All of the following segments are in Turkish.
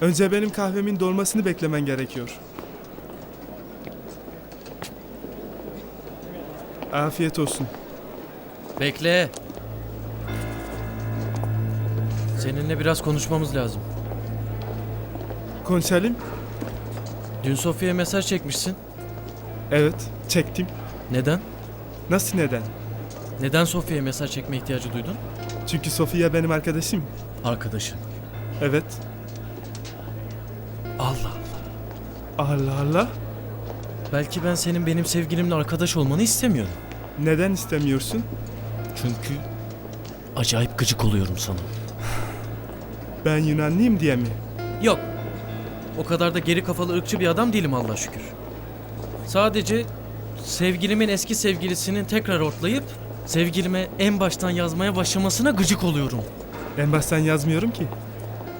Önce benim kahvemin dolmasını beklemen gerekiyor. Afiyet olsun. Bekle. Seninle biraz konuşmamız lazım. Konselim? Dün Sofya'ya mesaj çekmişsin. Evet, çektim. Neden? Nasıl neden? Neden Sofya'ya mesaj çekme ihtiyacı duydun? Çünkü Sofia benim arkadaşım. Arkadaşın. Evet. Allah. Allah Allah. Belki ben senin benim sevgilimle arkadaş olmanı istemiyorum. Neden istemiyorsun? Çünkü acayip gıcık oluyorum sana. Ben Yunanlıyım diye mi? Yok. O kadar da geri kafalı ırkçı bir adam değilim Allah şükür. Sadece sevgilimin eski sevgilisinin tekrar ortlayıp sevgilime en baştan yazmaya başlamasına gıcık oluyorum. En baştan yazmıyorum ki.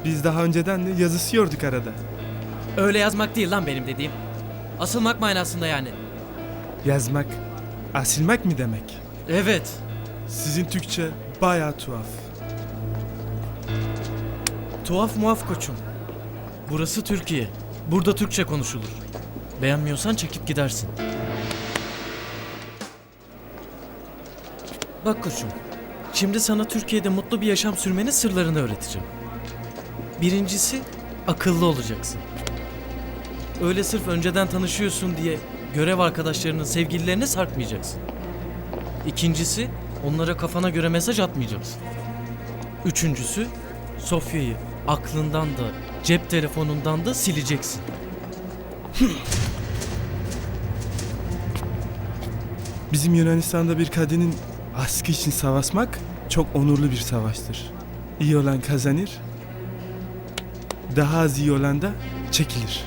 Biz daha önceden de yazışıyorduk arada. Öyle yazmak değil lan benim dediğim. Asılmak manasında yani. Yazmak, asilmek mi demek? Evet. Sizin Türkçe bayağı tuhaf. Tuhaf muaf koçum. Burası Türkiye. Burada Türkçe konuşulur. Beğenmiyorsan çekip gidersin. Bak koçum. Şimdi sana Türkiye'de mutlu bir yaşam sürmenin sırlarını öğreteceğim. Birincisi akıllı olacaksın. Öyle sırf önceden tanışıyorsun diye görev arkadaşlarının sevgililerine sarkmayacaksın. İkincisi onlara kafana göre mesaj atmayacaksın. Üçüncüsü Sofya'yı aklından da cep telefonundan da sileceksin. Bizim Yunanistan'da bir kadının aşkı için savaşmak çok onurlu bir savaştır. İyi olan kazanır, daha az iyi olan da çekilir.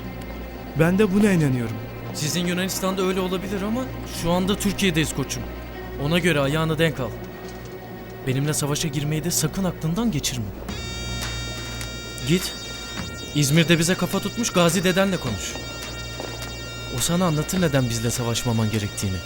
Ben de buna inanıyorum. Sizin Yunanistan'da öyle olabilir ama şu anda Türkiye'deyiz koçum. Ona göre ayağını denk al. Benimle savaşa girmeyi de sakın aklından geçirme. Git. İzmir'de bize kafa tutmuş Gazi dedenle konuş. O sana anlatır neden bizle savaşmaman gerektiğini.